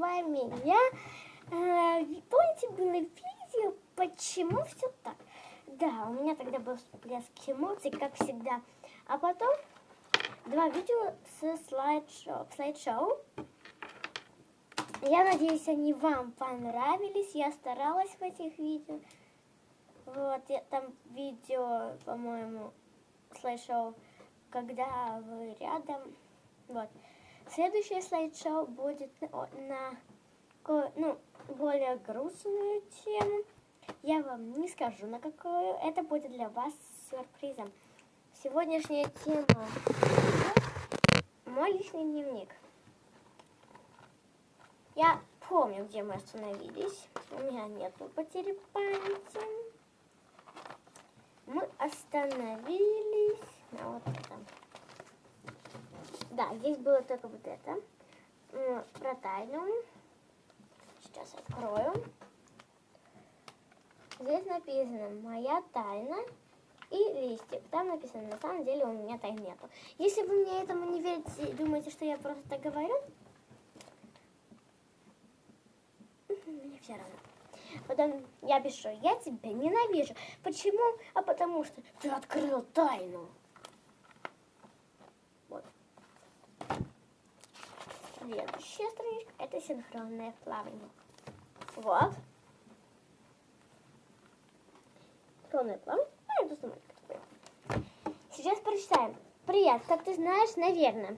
вами я. Э, помните, было видео, почему все так? Да, у меня тогда был всплеск эмоций, как всегда. А потом два видео с слайд-шоу. слайд-шоу. Я надеюсь, они вам понравились. Я старалась в этих видео. Вот, я, там видео, по-моему, слайд-шоу, когда вы рядом. Вот. Следующее слайд-шоу будет на, ну, более грустную тему. Я вам не скажу, на какую. Это будет для вас сюрпризом. Сегодняшняя тема – мой личный дневник. Я помню, где мы остановились. У меня нет потери памяти. Мы остановились на вот этом. Да, здесь было только вот это. Про тайну. Сейчас открою. Здесь написано «Моя тайна» и листик. Там написано, на самом деле у меня тайн нету. Если вы мне этому не верите и думаете, что я просто так говорю, мне все равно. Потом я пишу, я тебя ненавижу. Почему? А потому что ты открыл тайну. Следующая страничка – это синхронное плавание. Вот. Синхронное плавание. А, это. Сейчас прочитаем. Привет, как ты знаешь, наверное.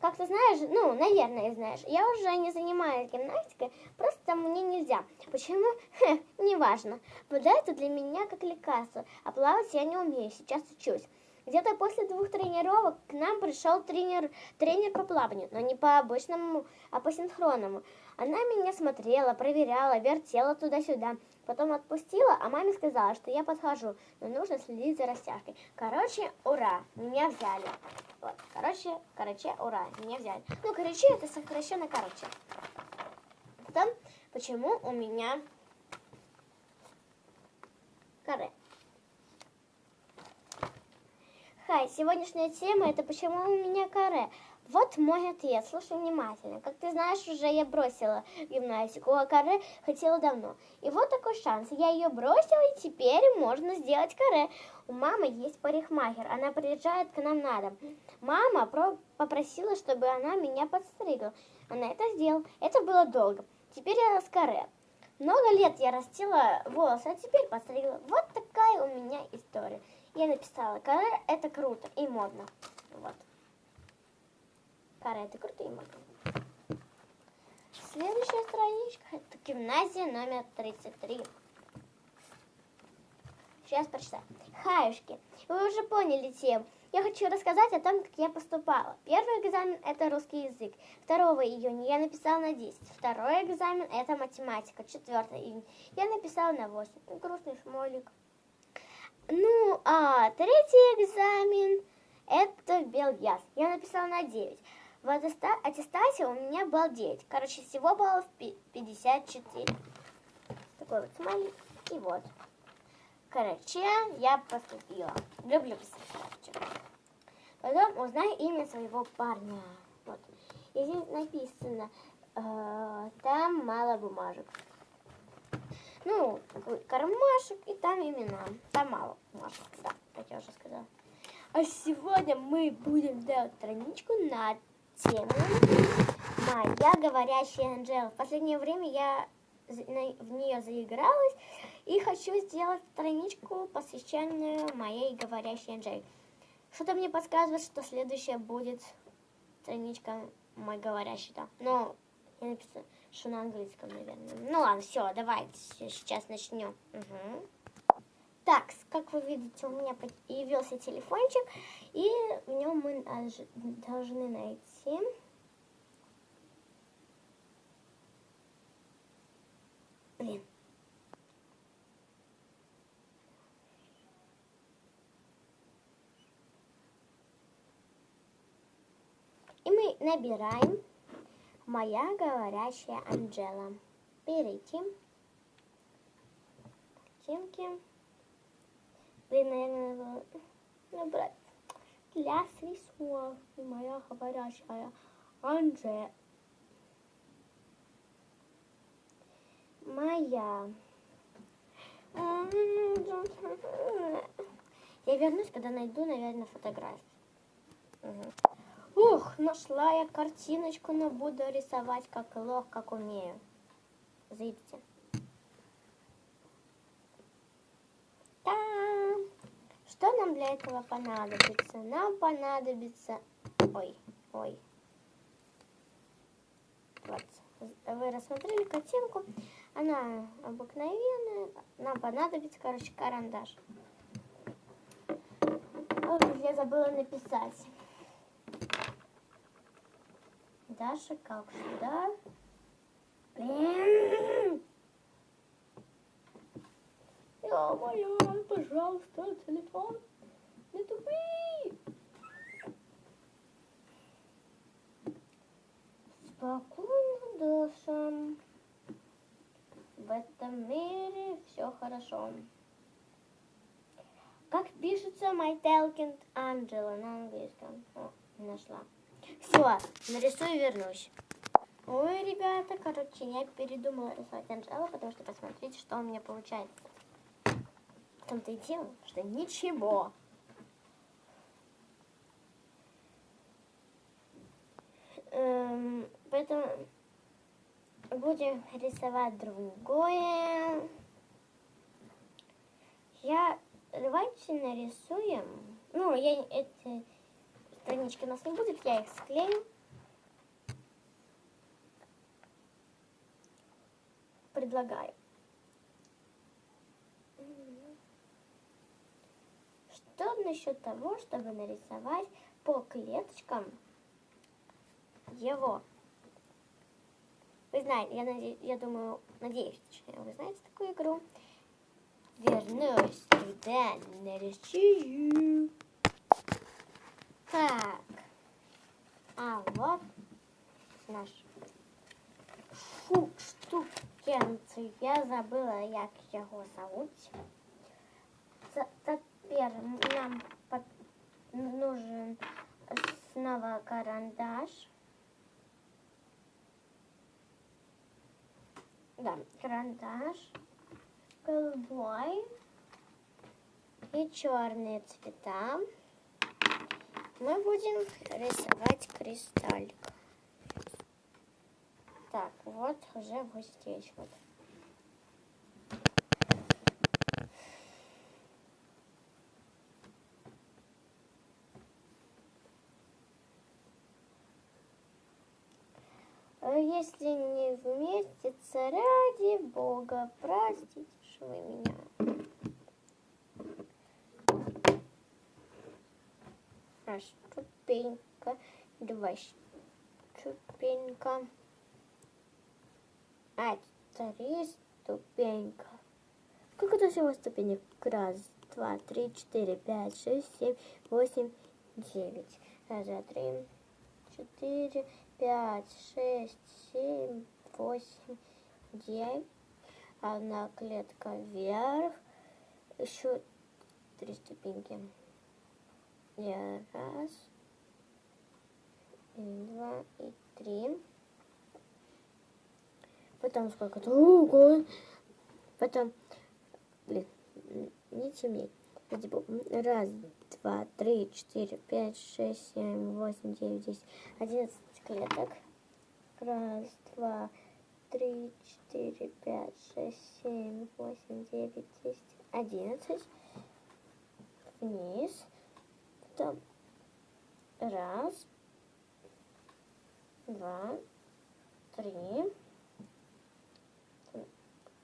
Как ты знаешь, ну, наверное, знаешь, я уже не занимаюсь гимнастикой, просто мне нельзя. Почему? Хе, неважно. Вода это для меня как лекарство, а плавать я не умею, сейчас учусь. Где-то после двух тренировок к нам пришел тренер, тренер по плаванию, но не по обычному, а по синхронному. Она меня смотрела, проверяла, вертела туда-сюда. Потом отпустила, а маме сказала, что я подхожу, но нужно следить за растяжкой. Короче, ура, меня взяли. Вот, короче, короче, ура, меня взяли. Ну, короче, это сокращенно короче. Потом, почему у меня каре? Хай, сегодняшняя тема это почему у меня каре. Вот мой ответ, слушай внимательно. Как ты знаешь, уже я бросила гимнастику, а каре хотела давно. И вот такой шанс. Я ее бросила, и теперь можно сделать каре. У мамы есть парикмахер, она приезжает к нам на дом. Мама про попросила, чтобы она меня подстригла. Она это сделала. Это было долго. Теперь я с каре. Много лет я растила волосы, а теперь подстригла. Вот такая у меня история. Я написала, каре это круто и модно. Вот. Каре это круто и модно. Следующая страничка это гимназия номер 33. Сейчас прочитаю. Хаюшки, вы уже поняли тему. Я хочу рассказать о том, как я поступала. Первый экзамен – это русский язык. 2 июня я написала на 10. Второй экзамен – это математика. 4 июня я написала на 8. Грустный шмолик. Ну, а третий экзамен – это Белгяз. Я написала на 9. В аттестате у меня был 9. Короче, всего баллов 54. Такой вот смайлик. И вот. Короче, я поступила. Люблю писать. Потом узнай имя своего парня. Вот. И здесь написано, э, там мало бумажек ну, кармашек, и там имена. Там мало бумажек, да, как я уже сказала. А сегодня мы будем делать страничку на тему «Моя говорящая Анжела». В последнее время я в нее заигралась и хочу сделать страничку, посвященную моей говорящей Анжеле. Что-то мне подсказывает, что следующая будет страничка мой говорящий, да. Но я написала что на английском, наверное. Ну ладно, все, давайте сейчас начнем. Угу. Так, как вы видите, у меня появился телефончик, и в нем мы должны найти... Блин. И мы набираем Моя говорящая Анжела. Берите. Картинки. Блин, наверное, набрать для средства. И моя говорящая Анжела. я. Я вернусь, когда найду, наверное, фотографию. Мгм. Ух, нашла я картиночку, но буду рисовать как лох, как умею. Зайдите. Та. Что нам для этого понадобится? Нам понадобится... Ой, ой. Вот. Вы рассмотрели картинку. Она обыкновенная. Нам понадобится, короче, карандаш. Ох, я забыла написать. Даша, как сюда? Ё-моё, пожалуйста, телефон. Не тупи! Спокойно, Даша. В этом мире все хорошо. Как пишется My Talking Angela на английском? О, нашла. Все, нарисую и вернусь. Ой, ребята, короче, я передумала рисовать Анжелу, потому что посмотрите, что у меня получается. В том-то и дело, что ничего. Эм, поэтому будем рисовать другое. Я давайте нарисуем. Ну, я эти странички у нас не будет, я их склею. Предлагаю. Что насчет того, чтобы нарисовать по клеточкам его? Вы знаете, я, наде- я думаю, надеюсь, точнее, вы знаете такую игру. Вернусь туда, нарисую. Так. А вот наш штукенций. Я забыла, як його зовуть. Ц- Теперь нам нужен снова карандаш. Да, карандаш голубой и черные цвета. Мы будем рисовать кристаллик. Так, вот уже вот здесь вот. Э, Если не вместится, ради бога, простите вы меня. Раз ступенька, два ступенька, а три ступенька. Как это всего ступенек? Раз, два, три, четыре, пять, шесть, семь, восемь, девять. Раз, два, три, четыре, пять, шесть, семь, восемь, девять. Одна клетка вверх. Еще три ступеньки. И раз, и два, и три. Потом сколько-то. Ого! Потом, блин, не темней. М, Раз, два, три, четыре, пять, шесть, семь, восемь, девять, десять, одиннадцать клеток. Раз, два, три, четыре, пять, шесть, семь, восемь, девять, десять, одиннадцать. Вниз. Потом раз, два, три.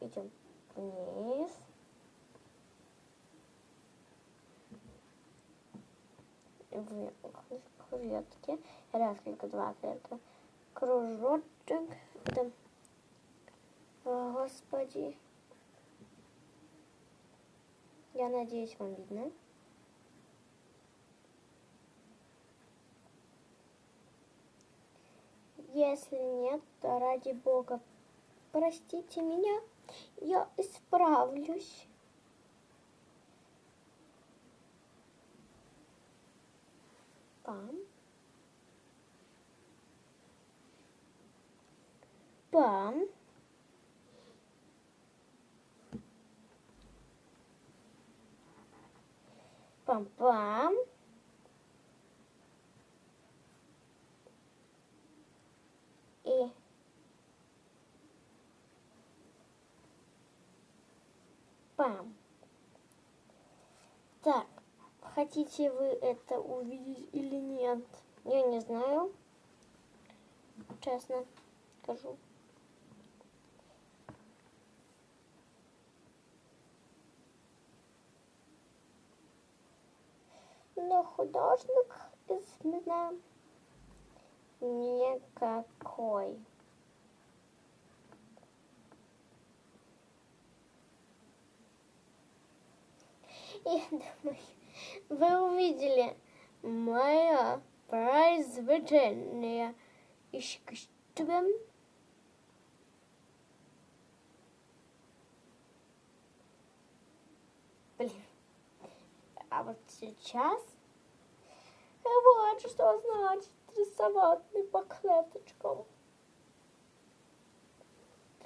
Идем вниз. В клетке. Раз, клетка, два, клетка. Кружочек. Это... О, Господи. Я надеюсь, вам видно. Если нет, то ради Бога, простите меня, я исправлюсь. Пам. Пам. Пам-пам. Пам. Так, хотите вы это увидеть или нет? Я не знаю. Честно скажу. Но художник из меня никакой. Я думаю, вы увидели мое произведение искусством. Блин. А вот сейчас вот что значит рисовать по клеточкам.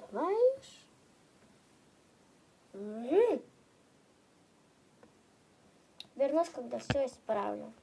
Знаешь? М. Вернусь, когда все исправлю.